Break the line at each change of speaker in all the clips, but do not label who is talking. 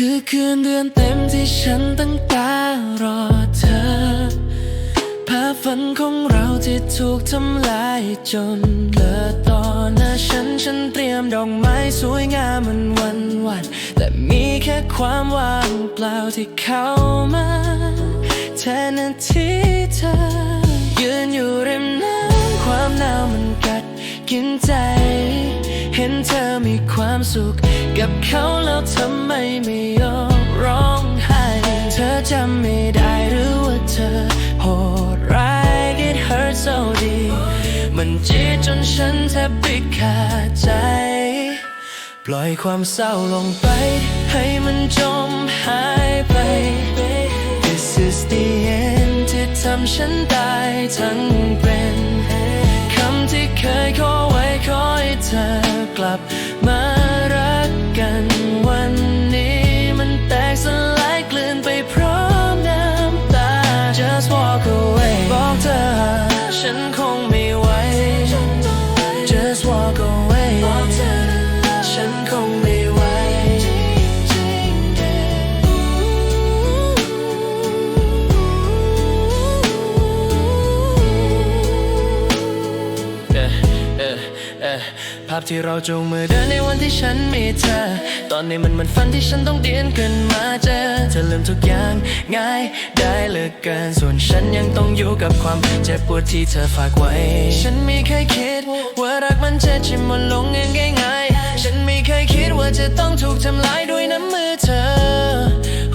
คือคืนเดือนเต็มที่ฉันตั้งตารอเธอ ภาพฝันของเราที่ถูกทำลายจนเบลอต่อหน้าฉันฉันเตรียมดอกไม้สวยงามมันวันวัน แต่มีแค่ความว่างเปล่าที่เข้ามาแทนที่เธอ ยืนอยู่ริมน้ำความหนาวมันกัดกินใจ เห็นเธอมีความสุข กับเขาแล้วทำไมไม่ยอมร้องไห้ เธอจำไม่ได้หรือว่าเธอโหดร้าย it hurts so deep มันจีจนฉันแทบปิดขาดใจ ปล่อยความเศร้าลงไป ให้มันจมหายไป This is the end ที่ทำฉันตายทั้ง ภาพที่เราจูงมือเดินในวันที่ฉันมีเธอ ตอนนี้มันเหมือนฝันที่ฉันต้องเดียนขึ้นมาเจอเธอลืมทุกอย่างง่ายได้เหลือเกิน ส่วนฉันยังต้องอยู่กับความเจ็บปวดที่เธอฝากไว้ ฉันไม่เคยคิด ว่ารักมันจะจิ้มมันลงง่ายๆฉันไม่เคยคิดว่าจะต้องถูกทำลายด้วยน้ำมือเธอ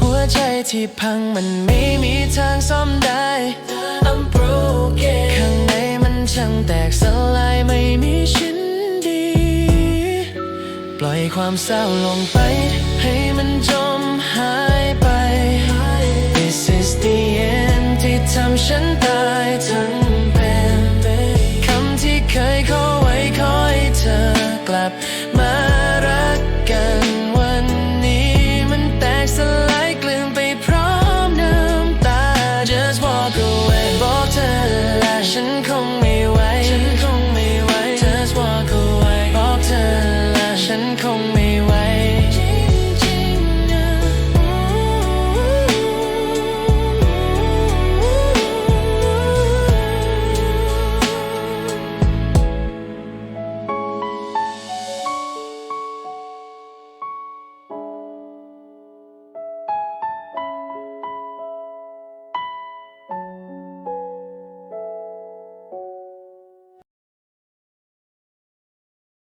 หัวใจที่พังมันไม่มีทางซ่อมได้ I'm broken ข้างในมันช่างแตกสลาย ปล่อยความเศร้าลงไป ให้มัน